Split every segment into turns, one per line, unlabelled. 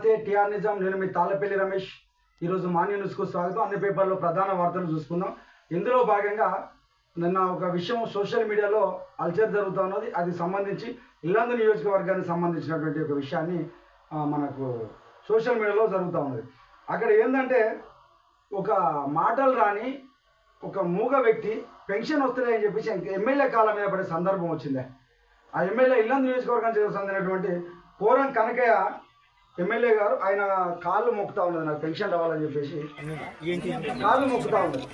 నమస్తే టిఆర్ నిజాం నేను మీ తాళ్ళపల్లి రమేష్. ఈరోజు మార్నింగ్ న్యూస్కు స్వాగతం. అన్ని పేపర్లో ప్రధాన వార్తలు చూసుకుందాం. ఇందులో భాగంగా నిన్న ఒక విషయం సోషల్ మీడియాలో అల్చర్ జరుగుతూ ఉన్నది. అది సంబంధించి ఇల్లందు నియోజకవర్గానికి సంబంధించినటువంటి ఒక విషయాన్ని మనకు సోషల్ మీడియాలో జరుగుతూ ఉన్నది. అక్కడ ఏంటంటే ఒక మాటలు రాని ఒక మూగ వ్యక్తి పెన్షన్ వస్తున్నాయి అని చెప్పేసి ఎమ్మెల్యే కాలం మీద పడే సందర్భం వచ్చింది. ఆ ఎమ్మెల్యే ఇల్లందు నియోజకవర్గానికి చెందినటువంటి కోరం కనకయ్య ఎమ్మెల్యే గారు ఆయన కాళ్ళు మొక్కుతా ఉన్నది నాకు పెన్షన్ రావాలని చెప్పేసి. కాళ్ళు మొక్కుతా ఉన్నది.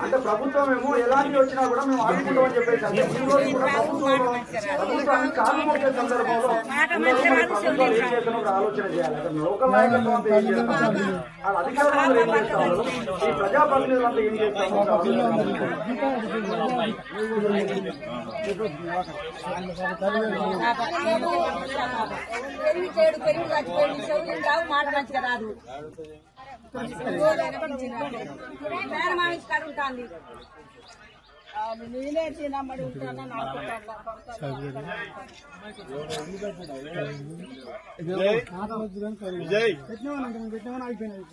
అంటే ప్రభుత్వం ఏమో ఎలాంటి వచ్చినా కూడా మేము ఆడుకుంటామని చెప్పేసి అంటే ఈ రోజు కూడా ప్రభుత్వం ప్రభుత్వాన్ని కాళ్ళు మొక్కే సందర్భంలో ప్రభుత్వాలు ఏం చేస్తున్నారో ఆలోచన చేయాలి. అక్కడ లోకల్ నాయకత్వం అంతా ఏం చేస్తున్నారు? వాళ్ళ అధికారులు ఏం చేస్తున్నారు? ఈ ప్రజాప్రతినిధులంతా ఏం చేస్తున్నారు? ఒక
మాట మంచిగా రాదు మేనమామించి కాడ ఉంటుంది నేనే తినమ్మడి ఉంటాను
విజయ్.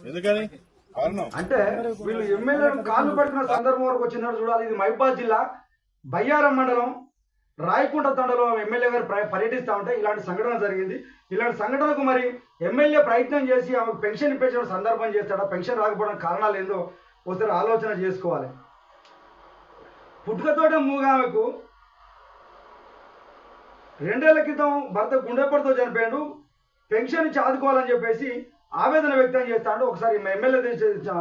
ఎందుకని?
అంటే వీళ్ళు ఎమ్మెల్యేలు కాళ్ళు పడుతున్న సందర్భం వరకు వచ్చినట్టు చూడాలి. ఇది మహిబాద్ జిల్లా బయ్యారం మండలం రాయకుంట తండలో ఎమ్మెల్యే గారు పర్యటిస్తూ ఉంటే ఇలాంటి సంఘటన జరిగింది. ఇలాంటి సంఘటనకు మరి ఎమ్మెల్యే ప్రయత్నం చేసి ఆమెకు పెన్షన్ ఇప్పించడం సందర్భం చేస్తాడా? పెన్షన్ రాకపోవడం కారణాలు ఏందో ఒకసారి ఆలోచన చేసుకోవాలి. పుట్టుకతోట మూగామెకు రెండేళ్ళ క్రితం భర్త గుండెపడితో చనిపోయాడు. పెన్షన్ ఇచ్చి ఆదుకోవాలని చెప్పేసి ఆవేదన వ్యక్తం చేస్తాడు. ఒకసారి ఎమ్మెల్యే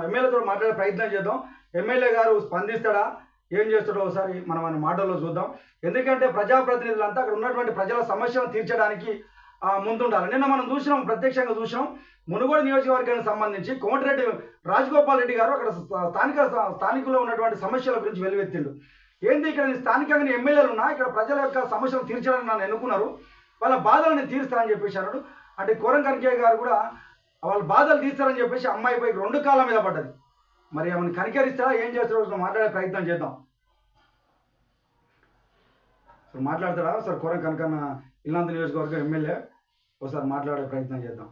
ఎమ్మెల్యేతో మాట్లాడే ప్రయత్నం చేద్దాం. ఎమ్మెల్యే గారు స్పందిస్తాడా? ఏం చేస్తాడో ఒకసారి మనం ఆయన మాటల్లో చూద్దాం. ఎందుకంటే ప్రజాప్రతినిధులంతా అక్కడ ఉన్నటువంటి ప్రజల సమస్యలను తీర్చడానికి ఆ, ముందుండాలి. నిన్న మనం చూసినాం ప్రత్యక్షంగా చూసినాం. మునుగోడు నియోజకవర్గానికి సంబంధించి కోమటిరెడ్డి రాజగోపాల్ రెడ్డి గారు అక్కడ స్థానిక స్థానికుల్లో ఉన్నటువంటి సమస్యల గురించి వెలువెత్తిండు. ఏంది ఇక్కడ స్థానికంగా ఎమ్మెల్యేలు ఉన్నా ఇక్కడ ప్రజల యొక్క సమస్యలు తీర్చడానికి నన్ను ఎన్నుకున్నారు. వాళ్ళ బాధలను తీరుస్తానని చెప్పేసి అన్నాడు. అంటే కోరం కనకయ్య గారు కూడా వాళ్ళ బాధలు తీస్తారని చెప్పేసి అమ్మాయి పైకి రెండు కాళ్ళ మీద పడ్డది. మరి ఏమైనా కనికరిస్తారా ఏం చేస్తాడో మాట్లాడే ప్రయత్నం చేద్దాం. సార్ మాట్లాడతాడా? సార్ కోరం కనకన్న ఇల్లాంత నియోజకవర్గం ఎమ్మెల్యే. ఒకసారి మాట్లాడే ప్రయత్నం చేద్దాం.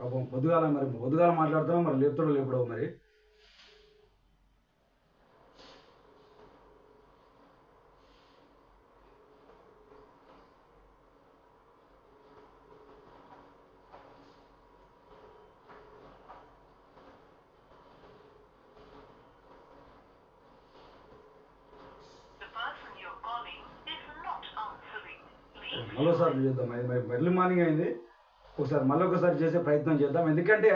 పాపం పొద్దుగాల మరి పొద్దుగాల మాట్లాడుతున్నాం మరి లేపుతాడో లేపడో మరి. మరోసారి చేద్దాం. మరి ఎర్లీ మార్నింగ్ అయింది. ఒకసారి మళ్ళీ ఒకసారి చేసే ప్రయత్నం చేద్దాం. ఎందుకంటే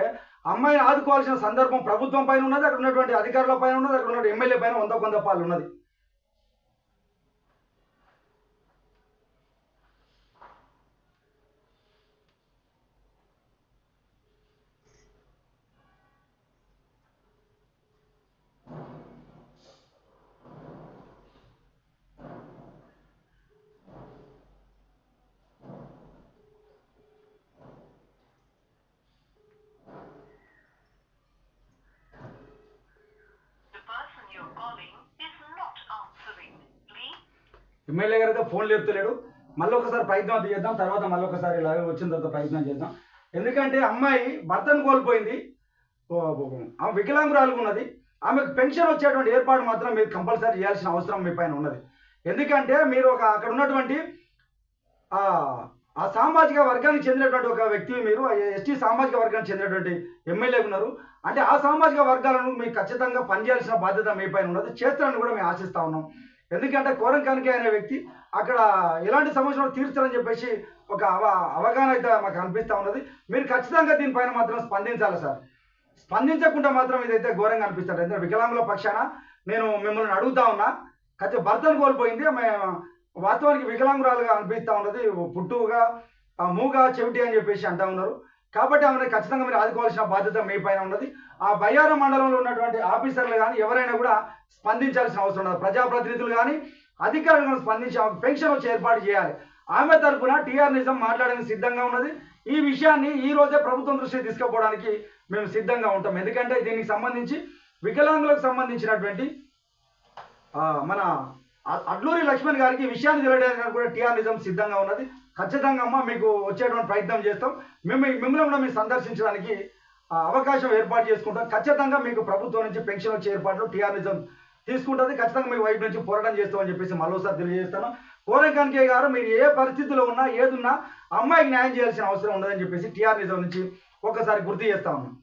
అమ్మాయిని ఆదుకోవాల్సిన సందర్భం ప్రభుత్వం పైన ఉన్నది అక్కడ ఉన్నటువంటి అధికారుల పైన ఉన్నది అక్కడ ఉన్న ఎమ్మెల్యే పైన వంద కొంత పాలు ఉన్నది. ఎమ్మెల్యే గారు అయితే ఫోన్ లేపుతలేడు. మళ్ళీ ఒకసారి ప్రయత్నం అది చేద్దాం తర్వాత మళ్ళీ ఒకసారి ఇలా వచ్చిన తర్వాత ప్రయత్నం చేద్దాం. ఎందుకంటే అమ్మాయి భర్తను కోల్పోయింది. ఓ, ఆమె వికలాంగురాలు ఉన్నది. ఆమెకు పెన్షన్ వచ్చేటువంటి ఏర్పాటు మాత్రం మీరు కంపల్సరీ చేయాల్సిన అవసరం మీ పైన ఉన్నది. ఎందుకంటే మీరు ఒక అక్కడ ఉన్నటువంటి ఆ ఆ సామాజిక వర్గానికి చెందినటువంటి ఒక వ్యక్తి మీరు ఎస్టీ సామాజిక వర్గానికి చెందినటువంటి ఎమ్మెల్యే ఉన్నారు. అంటే ఆ సామాజిక వర్గాలను మీకు ఖచ్చితంగా పనిచేయాల్సిన బాధ్యత మీ పైన ఉన్నది. చేస్తారని కూడా మేము ఆశిస్తా ఉన్నాం. ఎందుకంటే కోరం కనుక అనే వ్యక్తి అక్కడ ఎలాంటి సమస్యలు తీర్చాలని చెప్పేసి ఒక అవ అవగాహన అయితే మాకు అనిపిస్తూ ఉన్నది. మీరు ఖచ్చితంగా దీనిపైన మాత్రం స్పందించాలి సార్. స్పందించకుండా మాత్రం ఇదైతే ఘోరంగా అనిపిస్తాడు ఎందుకంటే వికలాంగుల పక్షాన నేను మిమ్మల్ని అడుగుతా ఉన్నా ఖచ్చితంగా భర్తను కోల్పోయింది మేము వాస్తవానికి వికలాంగురాలుగా అనిపిస్తూ ఉన్నది. పుట్టుగా ఆ మూగా చెవిటి అని చెప్పేసి అంటా ఉన్నారు. కాబట్టి ఆమెను ఖచ్చితంగా మీరు ఆదుకోవాల్సిన బాధ్యత మీ పైన ఉన్నది. ఆ బయ్యారం మండలంలో ఉన్నటువంటి ఆఫీసర్లు కానీ ఎవరైనా కూడా స్పందించాల్సిన అవసరం ఉండదు. ప్రజాప్రతినిధులు కానీ అధికారులు కానీ స్పందించి ఆమె పెన్షన్ వచ్చి ఏర్పాటు చేయాలి. ఆమె తరపున టీఆర్ నిజం మాట్లాడడానికి సిద్ధంగా ఉన్నది. ఈ విషయాన్ని ఈ రోజే ప్రభుత్వం దృష్టికి తీసుకుపోవడానికి మేము సిద్ధంగా ఉంటాం. ఎందుకంటే దీనికి సంబంధించి వికలాంగులకు సంబంధించినటువంటి మన అడ్లూరి లక్ష్మణ్ గారికి విషయాన్ని తెలియడానికి కూడా టీఆర్ నిజం సిద్ధంగా ఉన్నది. ఖచ్చితంగా అమ్మ మీకు వచ్చేటువంటి ప్రయత్నం చేస్తాం. మేము మిమ్మల్ని కూడా మేము సందర్శించడానికి ఆ, అవకాశం ఏర్పాటు చేసుకుంటాం. ఖచ్చితంగా మీకు ప్రభుత్వం నుంచి పెన్షన్ వచ్చే ఏర్పాట్లు టీఆర్నిజం తీసుకుంటుంది. ఖచ్చితంగా మీ వైపు నుంచి పోరాటం చేస్తామని చెప్పేసి మరోసారి తెలియజేస్తాను. కోరకానికే గారు మీరు ఏ పరిస్థితిలో ఉన్నా ఏదున్నా అమ్మాయికి న్యాయం చేయాల్సిన అవసరం ఉండదని చెప్పేసి టీఆర్ నిజం నుంచి ఒక్కసారి గుర్తు చేస్తా ఉన్నాం.